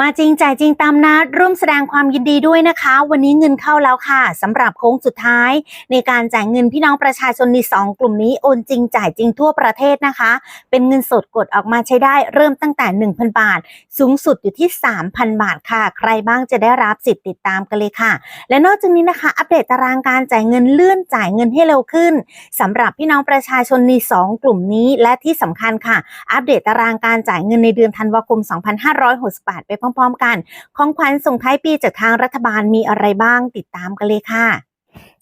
มาจริงจ่ายจริงตามนัดร่วมแสดงความยินดีด้วยนะคะ วันนี้เงินเข้าแล้วค่ะสำหรับโค้งสุดท้าย ในการจ่ายเงินพี่น้องประชาชนในสองกลุ่มนี้โอนจริงจ่ายจริงทั่วประเทศนะคะ เป็นเงินสดกดออกมาใช้ได้เริ่มตั้งแต่ 1,000 บาท สูงสุดอยู่ที่ 3,000 บาทค่ะ ใครบ้างจะได้รับสิทธิ์ติดตามกันเลยค่ะ และนอกจากนี้นะคะ อัปเดตตารางการจ่ายเงินเลื่อนจ่ายเงินให้เร็วขึ้นสำหรับพี่น้องประชาชนในสองกลุ่มนี้และที่สำคัญค่ะ อัปเดตตารางการจ่ายเงินในเดือนธันวาคม 2568ไปพร้อม ๆ กัน ของขวัญส่งท้ายปีจากทางรัฐบาลมีอะไรบ้างติดตามกันเลยค่ะ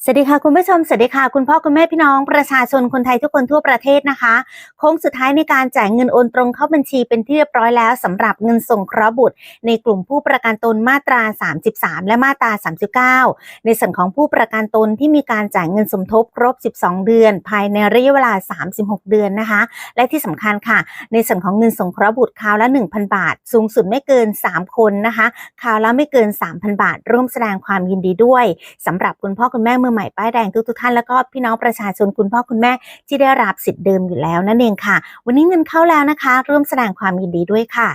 สวัสดีค่ะคุณผู้ชมสวัสดีค่ะคุณพ่อคุณแม่พี่น้องประชาชนคนไทยทุกคนทั่วประเทศนะคะโค้งสุดท้ายในการจ่ายเงินโอนตรงเข้าบัญชีเป็นที่เรียบร้อยแล้วสำหรับเงินส่งเคราะห์บุตร ในกลุ่มผู้ประกันตนมาตรา 33 และมาตรา 39 ในส่วนของผู้ประกันตนที่มีการจ่ายเงินสมทบครบ 12 เดือน ภายในระยะเวลา 36 เดือนนะคะ และที่สำคัญค่ะ ในส่วนของเงินส่งเคราะห์บุตรคราวละ 1,000 บาท สูงสุดไม่เกิน 3 คนนะคะคราวละไม่เกิน 3,000 บาท ร่วมแสดงความยินดีด้วยสำหรับคุณพ่อคุณแม่มือใหม่ป้ายแดงทุกๆท่านแล้วก็พี่น้องประชาชนคุณพ่อคุณแม่ที่ได้รับสิทธิ์เดิมอยู่แล้วนั่นเองค่ะ วันนี้เงินเข้าแล้วนะคะ ร่วมแสดงความยินดีด้วยค่ะ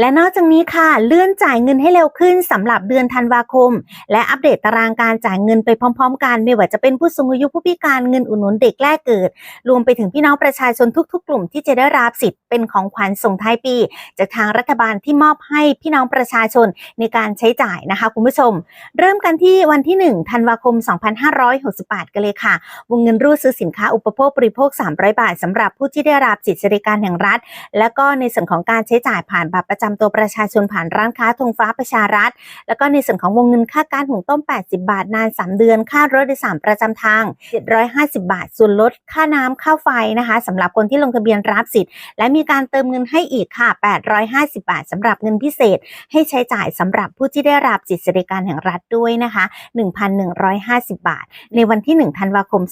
และนอกจากนี้ค่ะ เลื่อนจ่ายเงินให้เร็วขึ้นสำหรับเดือนธันวาคม และอัปเดตตารางการจ่ายเงินไปพร้อม ๆ กันไม่ว่าจะเป็นผู้สูงอายุผู้พิการเงินอุดหนุนเด็กแรกเกิด รวมไปถึงพี่น้องประชาชนทุก ๆ กลุ่มที่จะได้รับสิทธิ์เป็นของขวัญส่งท้ายปี จากทางรัฐบาลที่มอบให้พี่น้องประชาชนในการใช้จ่ายนะคะคุณผู้ชม เริ่มกันที่วันที่1ธันวาคม 2568 กันเลยค่ะ วงเงินรูดซื้อสินค้าอุปโภคบริโภค 300 บาทสำหรับผู้ที่ได้รับสิทธิสวัสดิการแห่งรัฐ แล้วก็ในส่วนของการใช้จ่ายผ่านบัตรประจจำตัวประชาชนผ่านร้านค้าธงฟ้าประชารัฐ แล้วก็ในส่วนของวงเงินค่าการหุงต้ม 80 บาทนาน 3 เดือน ค่ารถโดยสารประจำทาง 750 บาท ส่วนลดค่าน้ำค่าไฟนะคะสำหรับคนที่ลงทะเบียนรับสิทธิ์ และมีการเติมเงินให้อีกค่ะ 850 บาทสำหรับเงินพิเศษ ให้ใช้จ่ายสำหรับผู้ที่ได้รับสิทธิสวัสดิการแห่งรัฐด้วยนะคะ 1,150 บาท ในวันที่ 1 ธันวาคม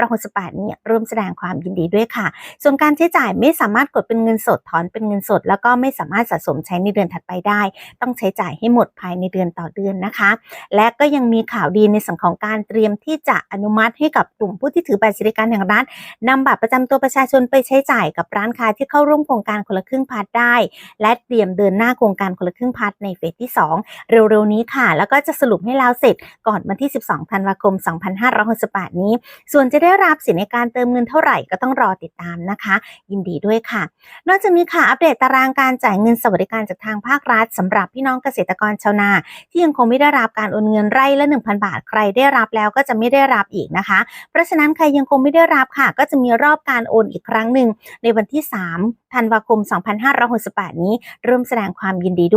2568 นี้ร่วมแสดงความยินดีด้วยค่ะ ส่วนการใช้จ่ายไม่สามารถกดเป็นเงินสดถอนเป็นเงินสด แล้วก็ไม่สามารถสะสมใช้ในเดือนถัดไปได้ ต้องใช้จ่ายให้หมดภายในเดือนต่อเดือนนะคะ และก็ยังมีข่าวดีในส่วนของการเตรียมที่จะอนุมัติให้กับกลุ่มผู้ที่ถือบัตรสวัสดิการแห่งรัฐนำบัตรประจำตัวประชาชนไปใช้จ่ายกับร้านค้าที่เข้าร่วมโครงการคนละครึ่งพัดได้ และเตรียมเดินหน้าโครงการคนละครึ่งพัดในเฟสที่ 2 เร็วๆนี้ค่ะ แล้วก็จะสรุปให้แล้วเสร็จก่อนวันที่ 12 ธันวาคม 2568 นี้ ส่วนจะได้รับสิทธิในการเติมเงินเท่าไหร่ก็ต้องรอติดตามนะคะ ยินดีด้วยค่ะ นอกจากนี้ค่ะอัปเดตตารางการจ่ายเงินสวัสดิการจากทางภาครัฐสำหรับพี่น้องเกษตรกรชาวนา ที่ยังคงไม่ได้รับการโอนเงินไร่ละ 1,000 บาท ใครได้รับแล้วก็จะไม่ได้รับอีกนะคะ เพราะฉะนั้นใครยังคงไม่ได้รับค่ะ ก็จะมีรอบการโอนอีกครั้งหนึ่งในวันที่ 3 ธันวาคม 2568 นี้ เริ่มแสดงความยินดีด้วย